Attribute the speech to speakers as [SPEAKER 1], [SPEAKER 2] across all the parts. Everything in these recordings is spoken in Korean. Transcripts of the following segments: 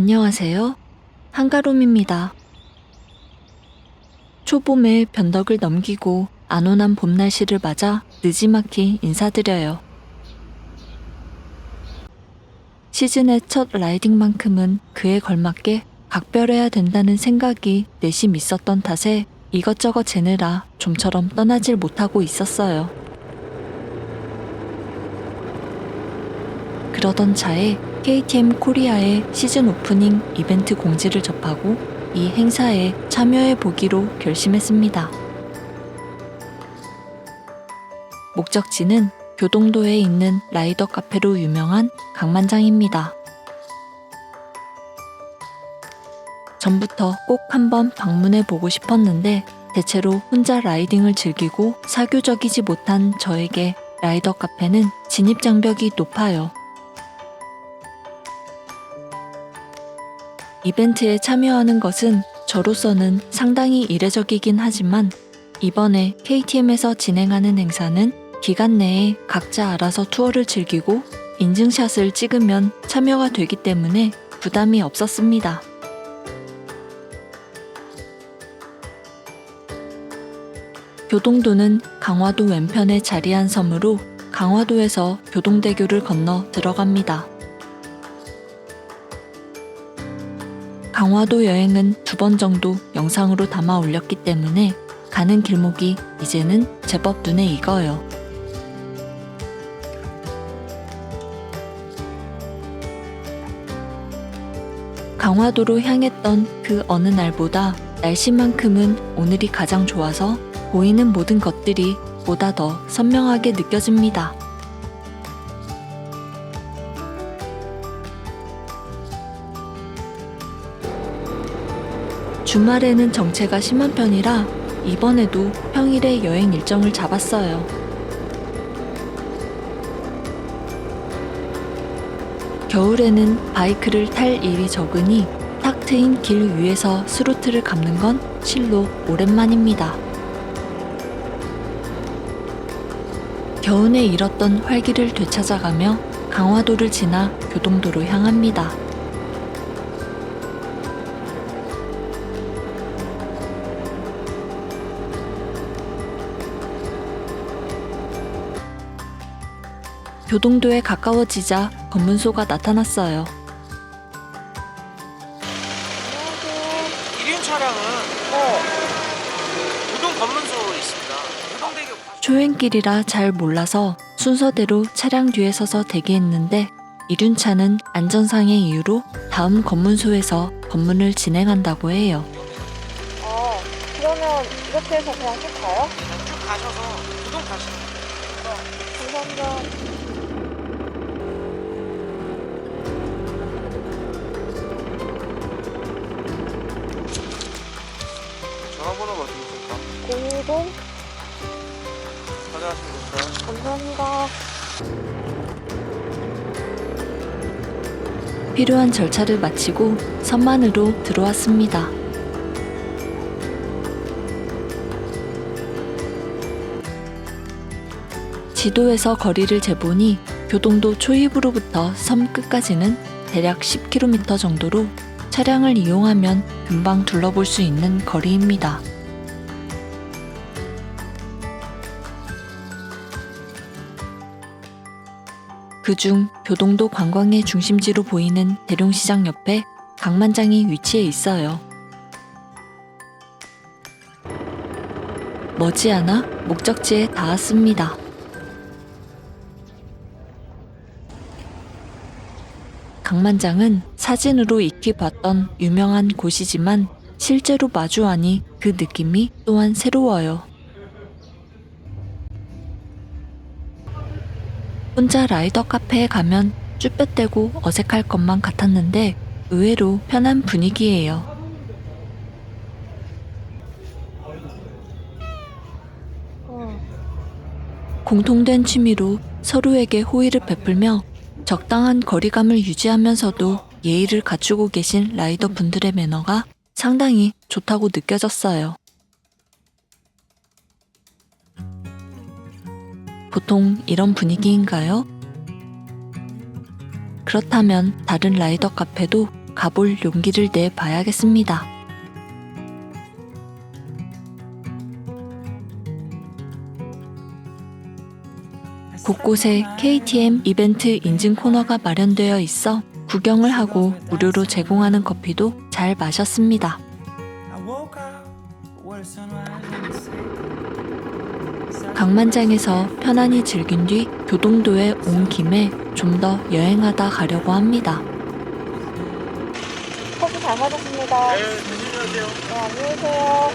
[SPEAKER 1] 안녕하세요. 한가롬입니다. 초봄의 변덕을 넘기고 안온한 봄 날씨를 맞아 늦지막히 인사드려요. 시즌의 첫 라이딩만큼은 그에 걸맞게 각별해야 된다는 생각이 내심 있었던 탓에 이것저것 재느라 좀처럼 떠나질 못하고 있었어요. 그러던 차에 KTM 코리아의 시즌 오프닝 이벤트 공지를 접하고 이 행사에 참여해 보기로 결심했습니다. 목적지는 교동도에 있는 라이더 카페로 유명한 강만장입니다. 전부터 꼭 한번 방문해 보고 싶었는데 대체로 혼자 라이딩을 즐기고 사교적이지 못한 저에게 라이더 카페는 진입 장벽이 높아요. 이벤트에 참여하는 것은 저로서는 상당히 이례적이긴 하지만 이번에 KTM에서 진행하는 행사는 기간 내에 각자 알아서 투어를 즐기고 인증샷을 찍으면 참여가 되기 때문에 부담이 없었습니다. 교동도는 강화도 왼편에 자리한 섬으로 강화도에서 교동대교를 건너 들어갑니다. 강화도 여행은 두 번 정도 영상으로 담아 올렸기 때문에 가는 길목이 이제는 제법 눈에 익어요. 강화도로 향했던 그 어느 날보다 날씨만큼은 오늘이 가장 좋아서 보이는 모든 것들이 보다 더 선명하게 느껴집니다. 주말에는 정체가 심한 편이라 이번에도 평일에 여행 일정을 잡았어요. 겨울에는 바이크를 탈 일이 적으니 탁 트인 길 위에서 스로틀을 감는 건 실로 오랜만입니다. 겨우내 잃었던 활기를 되찾아가며 강화도를 지나 교동도로 향합니다. 교동도에 가까워지자 검문소가 나타났어요.
[SPEAKER 2] 이륜 차량은
[SPEAKER 3] 네.
[SPEAKER 2] 우동 검문소 있습니다. 우동대교
[SPEAKER 1] 초행길이라 잘 몰라서 순서대로 차량 뒤에 서서 대기했는데 이륜차는 안전상의 이유로 다음 검문소에서 검문을 진행한다고 해요.
[SPEAKER 3] 아, 그러면 이렇게 해서 그냥 쭉 가요?
[SPEAKER 2] 그냥 쭉 가셔서 우동 가시면 돼요.
[SPEAKER 3] 감사합니다.
[SPEAKER 2] 맞으십니까?
[SPEAKER 3] 020
[SPEAKER 2] 가져가시면 될까요?
[SPEAKER 3] 감사합니다.
[SPEAKER 1] 필요한 절차를 마치고 선만으로 들어왔습니다. 지도에서 거리를 재보니 교동도 초입으로부터 섬 끝까지는 대략 10km 정도로 차량을 이용하면 금방 둘러볼 수 있는 거리입니다. 그중 교동도 관광의 중심지로 보이는 대룡시장 옆에 강만장이 위치해 있어요. 머지않아 목적지에 닿았습니다. 강만장은 사진으로 익히 봤던 유명한 곳이지만 실제로 마주하니 그 느낌이 또한 새로워요. 혼자 라이더 카페에 가면 쭈뼛대고 어색할 것만 같았는데 의외로 편한 분위기예요.
[SPEAKER 3] 어,
[SPEAKER 1] 공통된 취미로 서로에게 호의를 베풀며 적당한 거리감을 유지하면서도 예의를 갖추고 계신 라이더 분들의 매너가 상당히 좋다고 느껴졌어요. 보통 이런 분위기인가요? 그렇다면 다른 라이더 카페도 가볼 용기를 내 봐야겠습니다. 곳곳에 KTM 이벤트 인증 코너가 마련되어 있어 구경을 하고 무료로 제공하는 커피도 잘 마셨습니다. 강만장에서 편안히 즐긴 뒤 교동도에 온 김에 좀 더 여행하다 가려고 합니다.
[SPEAKER 3] 커피 잘 마셨습니다.
[SPEAKER 2] 네, 조심히 하세요.
[SPEAKER 3] 네, 안녕히 계세요.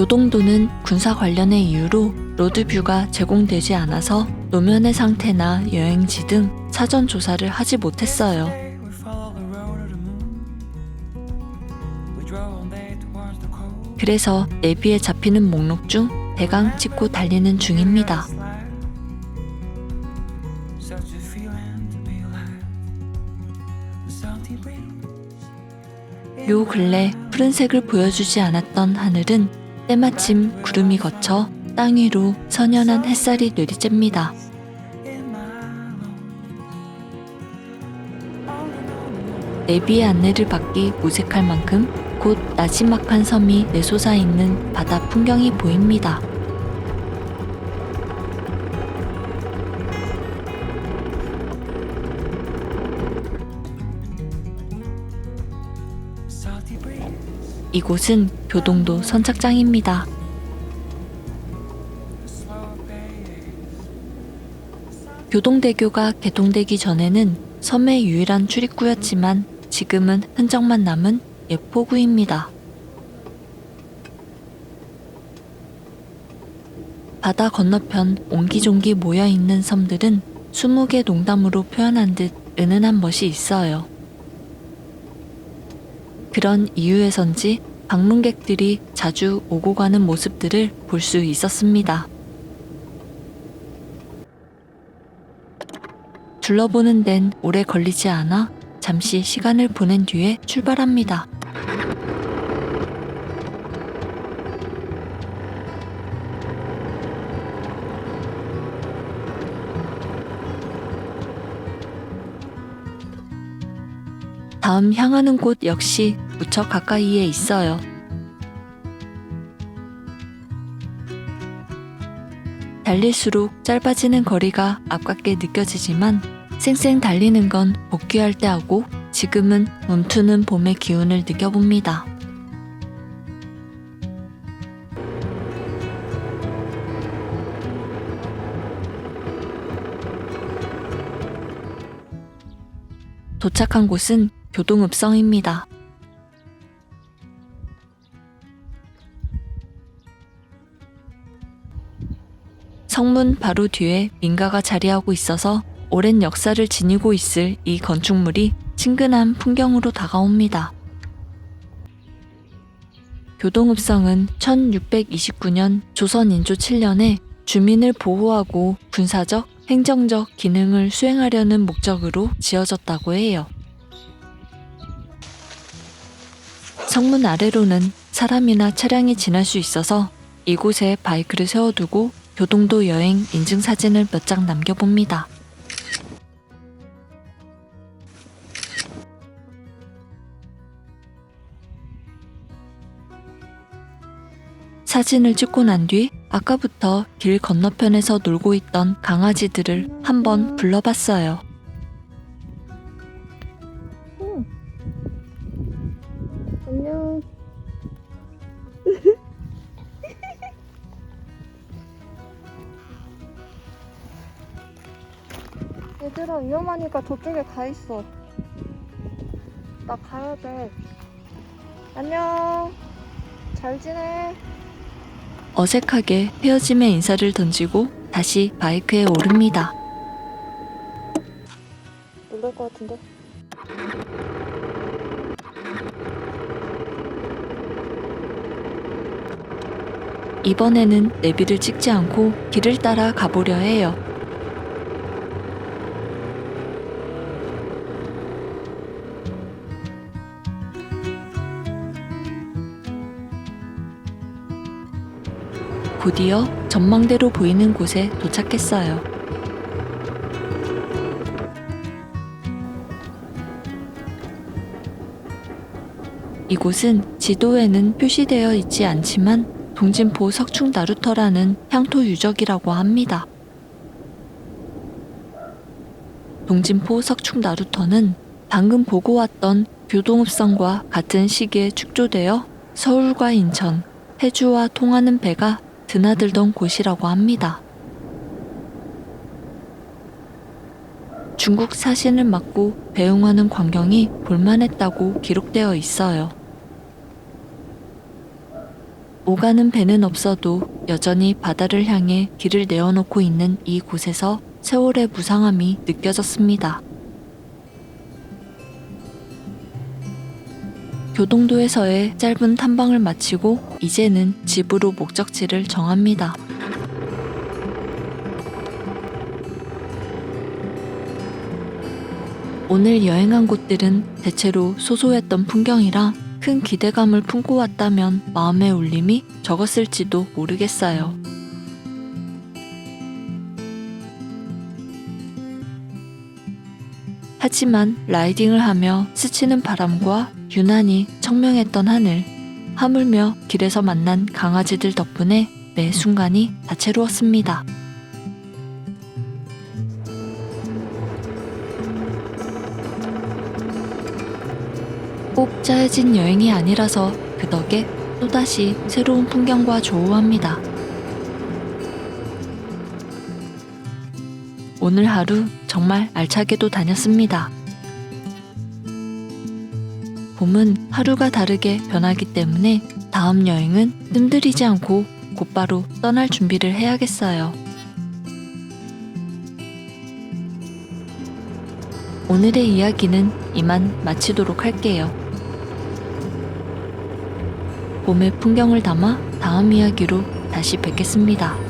[SPEAKER 1] 교동도는 군사 관련의 이유로 로드뷰가 제공되지 않아서 노면의 상태나 여행지 등 사전 조사를 하지 못했어요. 그래서 내비에 잡히는 목록 중 대강 찍고 달리는 중입니다. 요 근래 푸른색을 보여주지 않았던 하늘은 때마침 구름이 거쳐 땅 위로 선연한 햇살이 내리쬐니다. 내비의 안내를 받기 무색할 만큼 곧 나지막한 섬이 내솟아 있는 바다 풍경이 보입니다. 이곳은 교동도 선착장입니다. 교동대교가 개통되기 전에는 섬의 유일한 출입구였지만 지금은 흔적만 남은 예포구입니다. 바다 건너편 옹기종기 모여 있는 섬들은 20개 농담으로 표현한 듯 은은한 멋이 있어요. 그런 이유에선지 방문객들이 자주 오고 가는 모습들을 볼 수 있었습니다. 둘러보는 데는 오래 걸리지 않아 잠시 시간을 보낸 뒤에 출발합니다. 다음 향하는 곳 역시 무척 가까이에 있어요. 달릴수록 짧아지는 거리가 아깝게 느껴지지만 쌩쌩 달리는 건 복귀할 때 하고 지금은 멈추는 봄의 기운을 느껴봅니다. 도착한 곳은 교동읍성입니다. 성문 바로 뒤에 민가가 자리하고 있어서 오랜 역사를 지니고 있을 이 건축물이 친근한 풍경으로 다가옵니다. 교동읍성은 1629년 조선인조 7년에 주민을 보호하고 군사적, 행정적 기능을 수행하려는 목적으로 지어졌다고 해요. 성문 아래로는 사람이나 차량이 지날 수 있어서 이곳에 바이크를 세워두고 교동도 여행 인증 사진을 몇 장 남겨봅니다. 사진을 찍고 난 뒤 아까부터 길 건너편에서 놀고 있던 강아지들을 한번 불러봤어요.
[SPEAKER 3] 위험하니까 저쪽에 가 있어. 나 가야 돼. 안녕. 잘 지내.
[SPEAKER 1] 어색하게 헤어짐의 인사를 던지고 다시 바이크에 오릅니다.
[SPEAKER 3] 놀랄 것 같은데.
[SPEAKER 1] 이번에는 내비를 찍지 않고 길을 따라 가보려 해요. 곧이어 전망대로 보이는 곳에 도착했어요. 이곳은 지도에는 표시되어 있지 않지만 동진포 석충 나루터라는 향토 유적이라고 합니다. 동진포 석충 나루터는 방금 보고 왔던 교동읍성과 같은 시기에 축조되어 서울과 인천, 해주와 통하는 배가 드나들던 곳이라고 합니다. 중국 사신을 맞고 배웅하는 광경이 볼만했다고 기록되어 있어요. 오가는 배는 없어도 여전히 바다를 향해 길을 내어놓고 있는 이곳에서 세월의 무상함이 느껴졌습니다. 교동도에서의 짧은 탐방을 마치고 이제는 집으로 목적지를 정합니다. 오늘 여행한 곳들은 대체로 소소했던 풍경이라 큰 기대감을 품고 왔다면 마음의 울림이 적었을지도 모르겠어요. 하지만 라이딩을 하며 스치는 바람과 유난히 청명했던 하늘, 하물며 길에서 만난 강아지들 덕분에 매 순간이 다채로웠습니다. 꼭 짜여진 여행이 아니라서 그 덕에 또다시 새로운 풍경과 조우합니다. 오늘 하루 정말 알차게도 다녔습니다. 봄은 하루가 다르게 변하기 때문에 다음 여행은 뜸들이지 않고 곧바로 떠날 준비를 해야겠어요. 오늘의 이야기는 이만 마치도록 할게요. 봄의 풍경을 담아 다음 이야기로 다시 뵙겠습니다.